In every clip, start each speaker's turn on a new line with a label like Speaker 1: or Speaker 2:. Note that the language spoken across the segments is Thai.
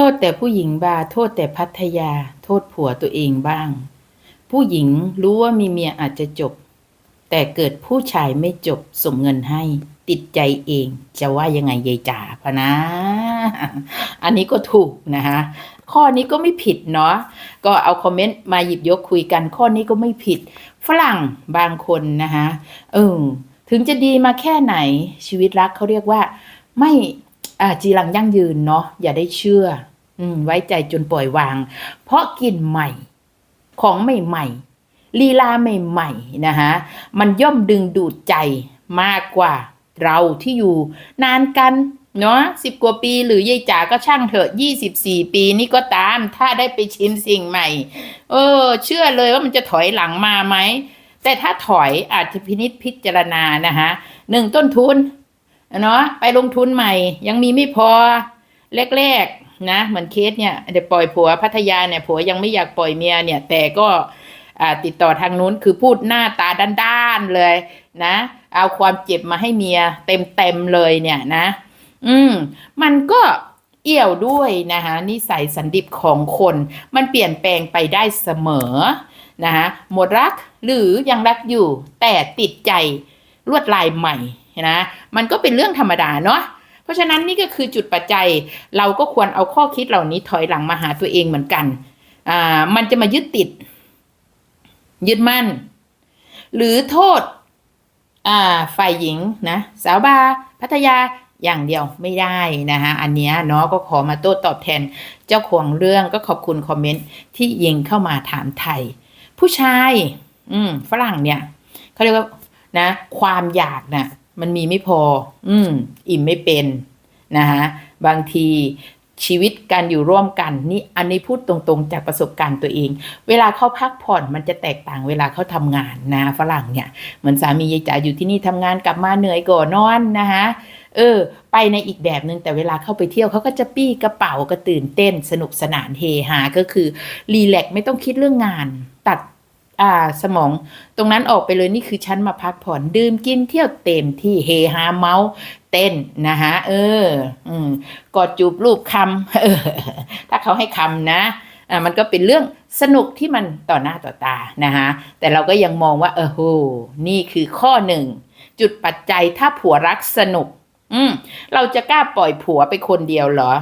Speaker 1: โทษแต่ผู้หญิงบาโทษแต่พัทยา โทษผัวตัวเองบ้าง ผู้หญิงรู้ว่ามีเมียอาจจะจบ แต่เกิดผู้ชายไม่จบส่งเงินให้ ติดใจเอง จะว่ายังไงยายจ๋าพะนะ อันนี้ก็ถูกนะคะข้อนี้ก็ไม่ผิดเนาะก็เอาคอมเมนต์มาหยิบยกคุยกันข้อนี้ก็ไม่ผิด ฝรั่งบางคนนะคะเออถึงจะดีมาแค่ไหนชีวิตรักเขาเรียกว่า ไม่ อ่าจีรังยั่งยืนเนาะอย่าได้เชื่อ อืม ไว้ใจจนปล่อยวาง เพราะกลิ่นใหม่ ของใหม่ๆลีลาใหม่ๆนะคะมันย่อมดึงดูดใจมากกว่าเราที่อยู่นานกันเนาะสิบกว่าปีหรือยายจ๋าก็ช่างเถอะยี่สิบสี่ปีนี่ก็ตาม ถ้าได้ไปชิมสิ่งใหม่ เออ เชื่อเลยว่ามันจะถอยหลังมาไหม แต่ถ้าถอยอาจจะพินิษพิจารณานะคะหนึ่งต้นทุน เนาะไปลงทุนใหม่ ยังมีไม่พอแรกๆนะเหมือนเคสเนี่ยเดี๋ยวปล่อยผัวพัทยาเนี่ยผัวยังไม่อยากปล่อยเมียเนี่ย แต่ก็ติดต่อทางนู้นคือพูดหน้าตาด้านๆเลยนะ เอาความเจ็บมาให้เมียเต็มๆเลยเนี่ยนะ อืม มันก็เอี่ยวด้วยนะคะนิสัยสันดิบของคน มันเปลี่ยนแปลงไปได้เสมอนะคะหมดรักหรือยังรักอยู่แต่ติดใจลวดลายใหม่ นะมันก็เป็นเรื่องธรรมดาเนาะเพราะฉะนั้นนี่ก็คือจุดปัจจัยเราก็ควรเอาข้อคิดเหล่านี้ถอยหลังมาหาตัวเองเหมือนกันอ่ามันจะมายึดติด ยึดมั่น หรือโทษอ่าฝ่ายหญิงนะสาวบาพัทยาอย่างเดียวไม่ได้นะคะอันนี้เนาะก็ขอมาโต้ตอบแทนเจ้าของเรื่องก็ขอบคุณคอมเมนต์ที่ยิงเข้ามาถามไทย ผู้ชาย อืมฝรั่งเนี่ยเขาเรียกว่านะ ความอยากน่ะ มันมีไม่พอ อืม อิ่มไม่เป็นนะคะบางทีชีวิตการอยู่ร่วมกันนี่อันนี้พูดตรงๆจากประสบการณ์ตัวเอง เวลาเขาพักผ่อนมันจะแตกต่างเวลาเขาทำงานนะฝรั่งเนี่ยเหมือนสามียายจ๋าอยู่ที่นี่ทำงานกลับมาเหนื่อยก่อนนอนนะคะเออ ไปในอีกแบบหนึ่งแต่เวลาเข้าไปเที่ยวเขาก็จะปี้กระเป๋าก็ตื่นเต้น สนุกสนานเฮฮาก็คือรีแลกซ์ไม่ต้องคิดเรื่องงาน ตัด อ่าสมองตรงนั้นออกไปเลยนี่คือฉันมาพักผ่อนดื่มกินเที่ยวเต็มที่เฮฮาเมาเต้นนะคะเออ อืมกอดจูบรูปคำเออ ถ้าเขาให้คำนะอ่ามันก็เป็นเรื่องสนุกที่มันต่อหน้าต่อตานะคะแต่เราก็ยังมองว่าเออโหนี่คือข้อหนึ่ง จุดปัจจัยถ้าผัวรักสนุก อืมเราจะกล้าปล่อยผัวไปคนเดียวเหรอ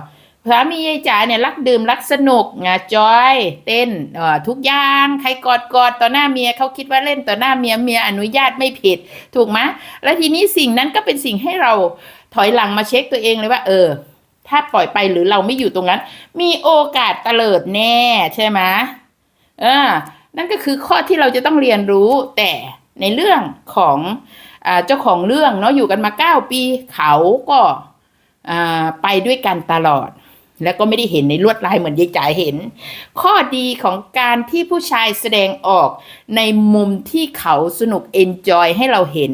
Speaker 1: สามียายจ๋าเนี่ยรักดื่มรักสนุกงาจอย เต้นเอ่อทุกอย่างใครกอดกอดต่อหน้าเมียเขาคิดว่าเล่นต่อหน้าเมียเมียอนุญาตไม่ผิด ถูกไหมแล้วทีนี้สิ่งนั้นก็เป็นสิ่งให้เราถอยหลังมาเช็คตัวเองเลยว่า เออ ถ้าปล่อยไปหรือเราไม่อยู่ตรงนั้น มีโอกาสเตลิดแน่ใช่ไหมเออ นั่นก็คือข้อที่เราจะต้องเรียนรู้แต่ในเรื่องของเจ้าของเรื่องเนาะอยู่กันมาเก้าปีเขาก็ไปด้วยกันตลอด แล้วก็ไม่ได้เห็นในลวดลายเหมือนยายจ๋าเห็น ข้อดีของการที่ผู้ชายแสดงออกในมุมที่เขาสนุกเอนจอยให้เราเห็น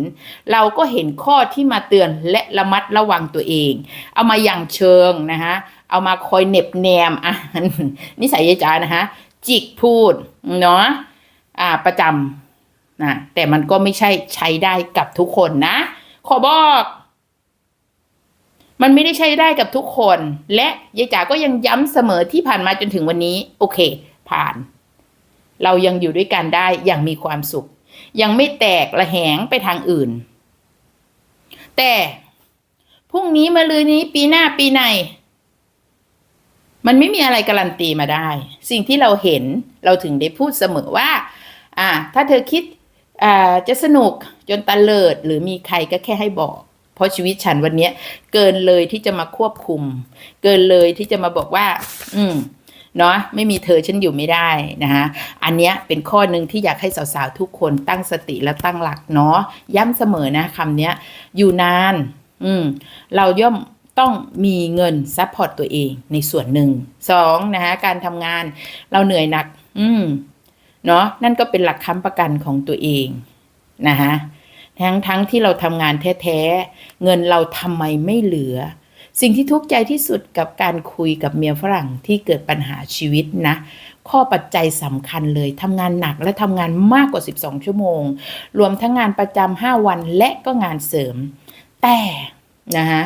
Speaker 1: เราก็เห็นข้อที่มาเตือนและระมัดระวังตัวเอง เอามาอย่างเชิงนะคะเอามาคอยเน็บแนมอะนิสัยยายจ๋านะคะจิกพูดเนาะอ่าประจำนะแต่มันก็ไม่ใช่ใช้ได้กับทุกคนนะ ขอบอก มันไม่ได้ใช้ได้กับทุกคน และยายจ๋าก็ยังย้ำเสมอที่ผ่านมาจนถึงวันนี้ โอเค ผ่าน เรายังอยู่ด้วยกันได้อย่างมีความสุข ยังไม่แตกระแหงไปทางอื่น แต่พรุ่งนี้มาลือนี้ปีหน้าปีในมันไม่มีอะไรการันตีมาได้ สิ่งที่เราเห็นเราถึงได้พูดเสมอว่า อ่า ถ้าเธอคิดอ่าจะสนุกจนตะเลิด หรือมีใครก็แค่ให้บอก เพราะชีวิตฉันวันนี้เกินเลยที่จะมาควบคุม เกินเลยที่จะมาบอกว่า อืมเนาะไม่มีเธอฉันอยู่ไม่ได้นะคะอันเนี้ยเป็นข้อหนึ่งที่อยากให้สาวๆทุกคนตั้งสติและตั้งหลักเนาะย้ำเสมอนะคำเนี้ยอยู่นาน อืมเราย่อมต้องมีเงินซัพพอร์ตตัวเองในส่วนหนึ่งสองนะคะการทำงานเราเหนื่อยหนัก อืมเนาะนั่นก็เป็นหลักค้ำประกันของตัวเองนะคะ ทั้งทั้งที่เราทำงานแท้ๆ เงินเราทำไมไม่เหลือ สิ่งที่ทุกข์ใจที่สุดกับการคุยกับเมียฝรั่งที่เกิดปัญหาชีวิตนะ ข้อปัจจัยสำคัญเลยทำงานหนักและทำงานมากกว่า 12 ชั่วโมง รวมทั้งงานประจำ5วันและก็งานเสริม แต่นะคะ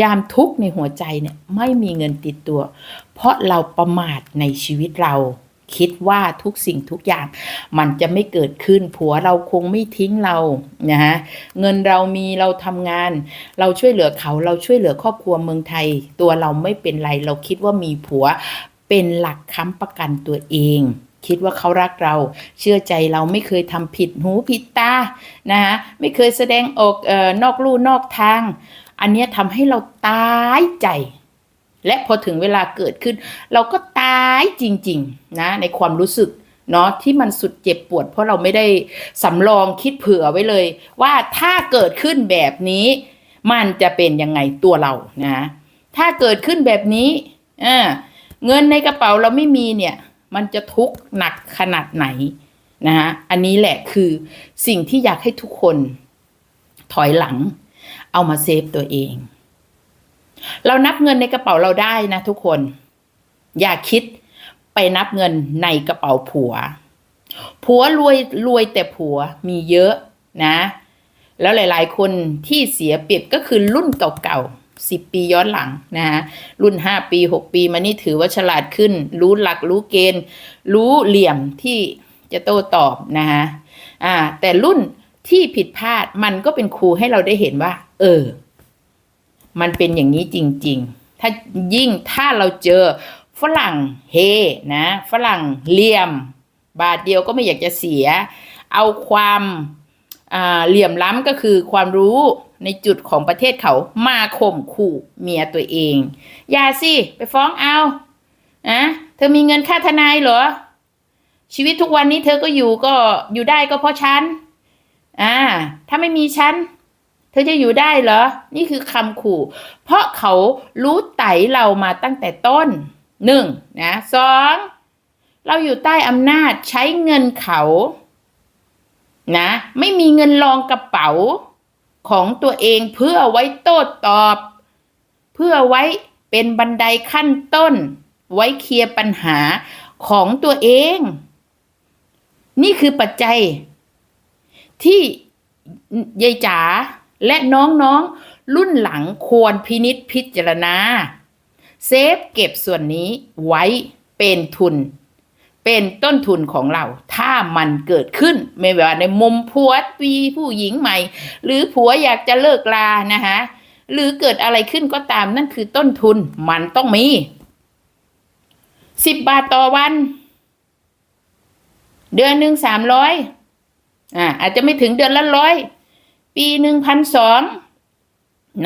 Speaker 1: ยามทุกข์ในหัวใจเนี่ยไม่มีเงินติดตัว เพราะเราประมาทในชีวิตเรา คิดว่าทุกสิ่งทุกอย่างมันจะไม่เกิดขึ้น ผัวเราคงไม่ทิ้งเรานะฮะเงินเรามีเราทำงาน เราช่วยเหลือเขาเราช่วยเหลือครอบครัวเมืองไทย ตัวเราไม่เป็นไร เราคิดว่ามีผัวเป็นหลักค้ำประกันตัวเอง คิดว่าเขารักเรา เชื่อใจเราไม่เคยทำผิดหูผิดตานะฮะไม่เคยแสดงออกเอ่อนอกลู่นอกทาง อันนี้ทำให้เราตายใจ และพอถึงเวลาเกิดขึ้น เราก็ตายจริงๆนะในความรู้สึกเนาะที่มันสุดเจ็บปวด เพราะเราไม่ได้สำรองคิดเผื่อไว้เลย ว่าถ้าเกิดขึ้นแบบนี้ มันจะเป็นยังไงตัวเรานะถ้าเกิดขึ้นแบบนี้อ่าเงินในกระเป๋าเราไม่มีเนี่ย มันจะทุกข์หนักขนาดไหนนะฮะอันนี้แหละคือสิ่งที่อยากให้ทุกคนถอยหลัง เอามาเซฟตัวเอง เรานับเงินในกระเป๋าเราได้นะทุกคน อย่าคิดไปนับเงินในกระเป๋าผัว ผัวรวยรวยแต่ผัวมีเยอะนะ แล้วหลายๆ คนที่เสียเปรียบก็คือรุ่นเก่าๆสิบปีย้อนหลังนะฮะรุ่นห้าปีหกปีมานี่ถือว่าฉลาดขึ้น รู้หลักรู้เกณฑ์ รู้เหลี่ยมที่จะโต้ตอบนะฮะอ่าแต่รุ่นที่ผิดพลาดมันก็เป็นครูให้เราได้เห็นว่า เออ มันเป็นอย่างนี้จริง ๆ ถ้ายิ่งถ้าเราเจอฝรั่งเฮนะฝรั่งเหลี่ยม บาทเดียวก็ไม่อยากจะเสีย เอาความอ่าเหลี่ยมล้ำก็คือความรู้ในจุดของประเทศเขามาข่มขู่เมียตัวเอง อย่าสิไปฟ้องเอาอะเธอมีเงินค่าทนายเหรอ ชีวิตทุกวันนี้เธอก็อยู่ก็อยู่ได้ก็เพราะฉันอ่าถ้าไม่มีฉัน เธอจะอยู่ได้เหรอ นี่คือคำขู่ เพราะเขารู้ไตเรามาตั้งแต่ต้นหนึ่งนะสองเราอยู่ใต้อำนาจใช้เงินเขา นะ ไม่มีเงินรองกระเป๋าของตัวเองเพื่อไว้โต้ตอบ เพื่อไว้เป็นบันไดขั้นต้น ไว้เคลียร์ปัญหาของตัวเอง นี่คือปัจจัย ที่ยายจ๋า และน้องๆ รุ่นหลังควรพินิษพิจารณา เซฟเก็บส่วนนี้ไว้เป็นทุน เป็นต้นทุนของเรา ถ้ามันเกิดขึ้น ไม่ว่าในมุมผัววีผู้หญิงใหม่ หรือผัวอยากจะเลิกลานะคะหรือเกิดอะไรขึ้นก็ตามนั่นคือต้นทุนมันต้องมีสิบบาทต่อวัน เดือนหนึ่งสามร้อยอ่าอาจจะไม่ถึงเดือนละร้อย ปีหนึ่งพันสอง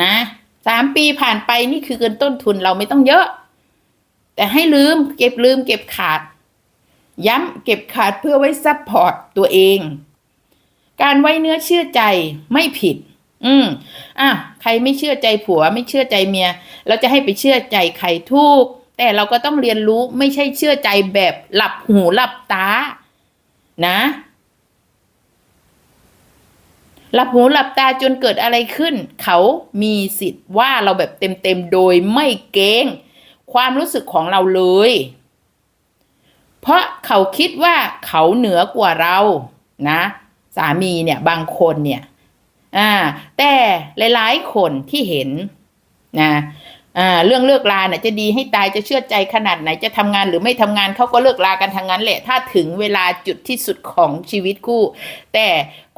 Speaker 1: นะสามปีผ่านไปนี่คือเกินต้นทุนเราไม่ต้องเยอะ แต่ให้ลืมเก็บลืมเก็บขาด ย้ำเก็บขาดเพื่อไว้ซัพพอร์ตตัวเอง การไว้เนื้อเชื่อใจไม่ผิด อืมอะใครไม่เชื่อใจผัวไม่เชื่อใจเมีย เราจะให้ไปเชื่อใจใครทุกแต่เราก็ต้องเรียนรู้ไม่ใช่เชื่อใจแบบหลับหูหลับตา นะ หลับหูหลับตาจนเกิดอะไรขึ้น เขามีสิทธิ์ว่าเราแบบเต็มๆโดยไม่เกรงความรู้สึกของเราเลย เพราะเขาคิดว่าเขาเหนือกว่าเรานะ สามีเนี่ยบางคนเนี่ย อ่า แต่หลายๆคนที่เห็นนะ อ่าเรื่องเลิกลาเนี่ยจะดีให้ตายจะเชื่อใจขนาดไหนจะทำงานหรือไม่ทำงานเขาก็เลิกลากันทางนั้นแหละ ถ้าถึงเวลาจุดที่สุดของชีวิตคู่ แต่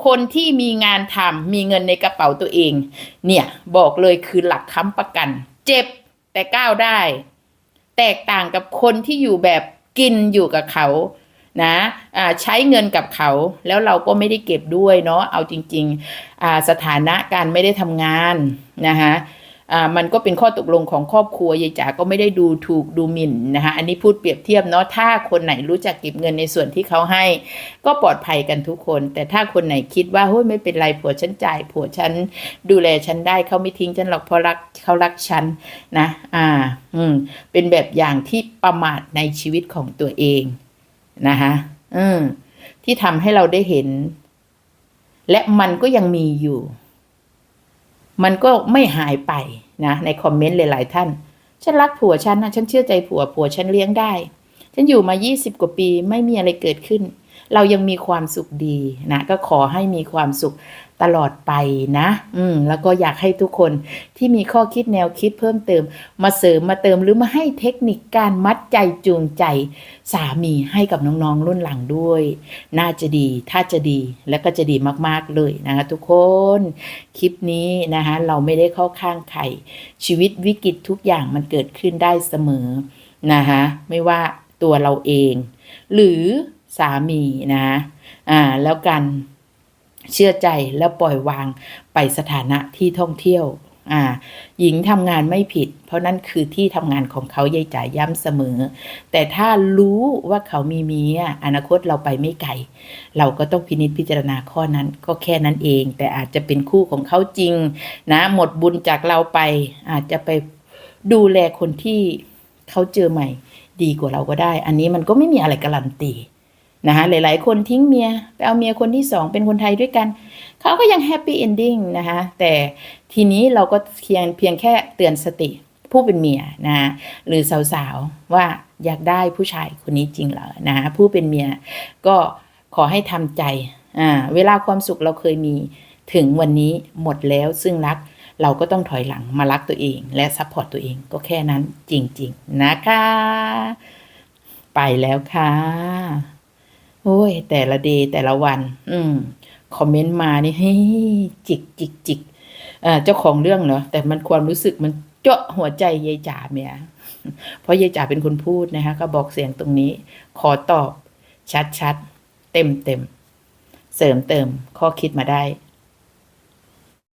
Speaker 1: คนที่มีงานทำมีเงินในกระเป๋าตัวเอง เนี่ยบอกเลยคือหลักค้ำประกัน เจ็บแต่ก้าวได้ แตกต่างกับคนที่อยู่แบบกินอยู่กับเขานะใช้เงินกับเขาแล้วเราก็ไม่ได้เก็บด้วยเนาะเอาจริงๆสถานะการไม่ได้ทำงานนะคะ อ่ามันก็เป็นข้อตกลงของครอบครัวยายจ๋าก็ไม่ได้ดูถูกดูหมิ่นนะคะอันนี้พูดเปรียบเทียบเนาะถ้าคนไหนรู้จักเก็บเงินในส่วนที่เขาให้ ก็ปลอดภัยกันทุกคน แต่ถ้าคนไหนคิดว่าเฮ้ยไม่เป็นไรผัวฉันจ่ายผัวฉันดูแลฉันได้เขาไม่ทิ้งฉันหรอกเพราะรักเขารักฉันนะ อ่า อืม เป็นแบบอย่างที่ประมาทในชีวิตของตัวเองนะคะอืมที่ทำให้เราได้เห็น และมันก็ยังมีอยู่ มันก็ไม่หายไปนะในคอมเมนต์หลาย ๆ ท่าน ฉันรักผัวฉันนะฉันเชื่อใจผัวผัวฉันเลี้ยงได้ ฉันอยู่มา 20 กว่าปีไม่มีอะไรเกิดขึ้น เรายังมีความสุขดีนะก็ขอให้มีความสุข ตลอดไปนะ อืม แล้วก็อยากให้ทุกคนที่มีข้อคิดแนวคิดเพิ่มเติม มาเสริมมาเติมหรือมาให้เทคนิคการมัดใจจูงใจ สามีให้กับน้องๆรุ่นหลังด้วย น่าจะดี ถ้าจะดีและก็จะดีมากๆเลยนะคะทุกคน คลิปนี้นะคะเราไม่ได้เข้าข้างใครชีวิตวิกฤตทุกอย่างมันเกิดขึ้นได้เสมอนะคะไม่ว่าตัวเราเอง หรือสามีนะอ่าแล้วกัน เชื่อใจแล้วปล่อยวางไปสถานะที่ท่องเที่ยวอ่าหญิงทำงานไม่ผิด เพราะนั่นคือที่ทำงานของเขายายจ๋าย้ำเสมอ แต่ถ้ารู้ว่าเขามีเมียอนาคตเราไปไม่ไกลเราก็ต้องพินิจพิจารณาข้อนั้นก็แค่นั้นเอง แต่อาจจะเป็นคู่ของเขาจริง นะ หมดบุญจากเราไป อาจจะไปดูแลคนที่เขาเจอใหม่ ดีกว่าเราก็ได้ อันนี้มันก็ไม่มีอะไรการันตี นะคะหลาย ๆ คนทิ้งเมียไปเอาเมียคนที่สองเป็นคนไทยด้วยกัน เขาก็ยังแฮปปี้เอนดิ้งนะคะแต่ทีนี้เราก็เพียงเพียงแค่เตือนสติผู้เป็นเมียนะหรือสาว ๆ ว่าอยากได้ผู้ชายคนนี้จริงเหรอนะผู้เป็นเมียก็ขอให้ทำใจอ่าเวลาความสุขเราเคยมีถึงวันนี้หมดแล้วซึ่งรักเราก็ต้องถอยหลังมารักตัวเอง และซัพพอร์ตตัวเองก็แค่นั้นจริง ๆ นะคะ ไปแล้วค่ะ โอ้ย แต่ละเดย์แต่ละวัน อืมคอมเมนต์มานี่เฮ้ยจิกจิกจิกเจ้าของเรื่องเหรอแต่มันความรู้สึกมันเจาะหัวใจยายจ๋าเมียเพราะยายจ๋าเป็นคนพูดนะคะ ก็บอกเสียงตรงนี้ ขอตอบชัดๆเต็มเต็มๆเสริมเติมข้อคิดมาได้